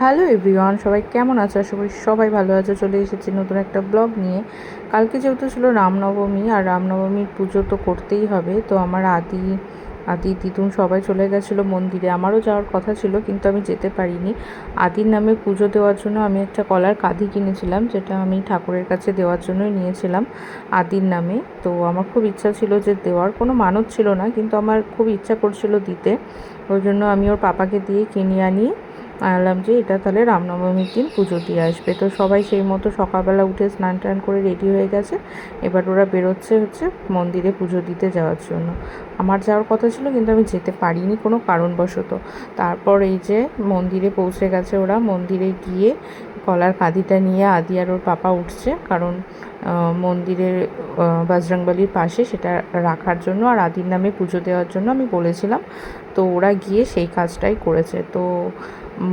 Hello everyone, সবাই কেমন আছো? করি সবাই ভালো আছো। চলে এসেছি নতুন একটা ব্লগ নিয়ে। কালকে যেহেতু ছিল রামনবমী, আর রামনবমীর পুজো তো করতেই হবে। তো আমার আদি আদি তিতুন সবাই চলে গেছিল মন্দিরে। আমারও যাওয়ার কথা ছিল, কিন্তু আমি যেতে পারিনি। আদির নামে পুজো দেওয়ার জন্য আমি একটা কলার কাঁধি কিনেছিলাম, যেটা আমি ঠাকুরের কাছে দেওয়ার জন্যই নিয়েছিলাম আদির নামে। তো আমার খুব ইচ্ছা ছিল যে দেওয়ার কোনো মানত ছিল না, কিন্তু আমার খুব ইচ্ছা করছিল দিতে। ওই জন্য আমি ওর পাপাকে দিয়ে কিনে আনি। আনলাম যে এটা তাহলে রামনবমীর দিন পুজো দিয়ে আসবে। তো সবাই সেই মতো সকালবেলা উঠে স্নান টান করে রেডি হয়ে গেছে। এবার ওরা বেরোচ্ছে হচ্ছে মন্দিরে পুজো দিতে যাওয়ার জন্য। আমার যাওয়ার কথা ছিল কিন্তু আমি যেতে পারিনি কোনো কারণবশত। তারপর এই যে মন্দিরে পৌঁছে গেছে ওরা, মন্দিরে গিয়ে কলার কাঁদিটা নিয়ে আদি আর ওর পাপা উঠছে। কারণ মন্দিরের বজরংবলির পাশে সেটা রাখার জন্য আর আদির নামে পুজো দেওয়ার জন্য আমি বলেছিলাম। তো ওরা গিয়ে সেই কাজটাই করেছে। তো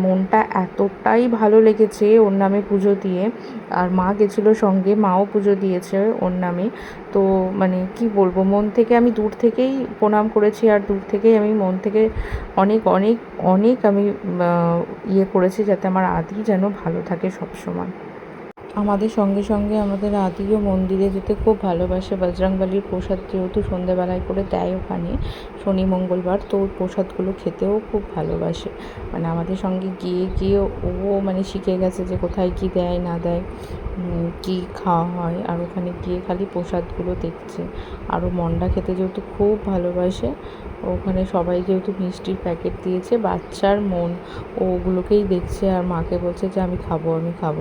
মনটা এতটাই ভালো লেগেছে ওর নামে পুজো দিয়ে। আর মা গেছিল সঙ্গে, মাও পুজো দিয়েছে ওর নামে। তো মানে কি বলব, মন থেকে আমি দূর থেকেই প্রণাম করেছি আর দূর থেকেই আমি মন থেকে অনেক অনেক অনেক আমি ইয়ে করেছি যাতে আমার আদি যেন ভালো থাকে সবসময়। আমাদের সঙ্গে সঙ্গে আমাদের আদিও মন্দিরে যেতে খুব ভালোবাসে। বজরংবলির প্রসাদ যেহেতু সন্ধেবেলায় করে দেয় ওখানে, শনি, মঙ্গলবার, তো ওর প্রসাদগুলো খেতেও খুব ভালোবাসে। মানে আমাদের সঙ্গে গিয়ে গিয়ে ও মানে শিখে গেছে যে কোথায় কী দেয়, না দেয় কী খাওয়া হয়, আর ওখানে গিয়ে খালি প্রসাদগুলো দেখছে। আরও মন্ডা খেতে যেহেতু খুব ভালোবাসে, ওখানে সবাই যেহেতু মিষ্টির প্যাকেট দিয়েছে, বাচ্চার মন ওগুলোকেই দেখছে আর মাকে বলছে যে, আমি খাব আমি খাব।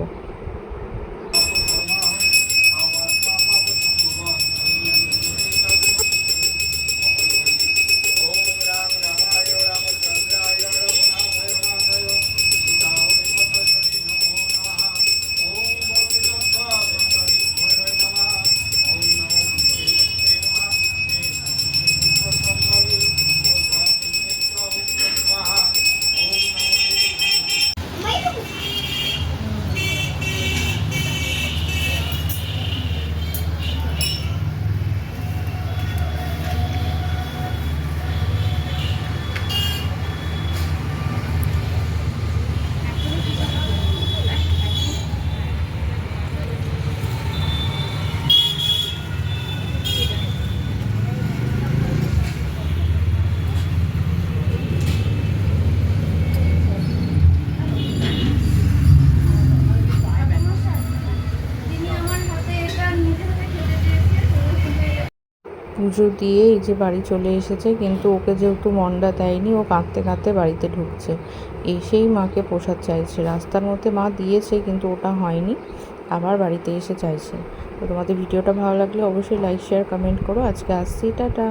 পুজো দিয়ে এই যে বাড়ি চলে এসেছে, কিন্তু ওকে যেহেতু মন্ডা দেয়নি, ও কাঁদতে কাঁদতে বাড়িতে ঢুকছে। এসেই মাকে প্রসাদ চাইছে। রাস্তার মধ্যে মা দিয়েছে, কিন্তু ওটা হয়নি, আবার বাড়িতে এসে চাইছে। তো তোমাদের ভিডিওটা ভালো লাগলে অবশ্যই লাইক শেয়ার কমেন্ট করো। আজকে আসছি, টাটা।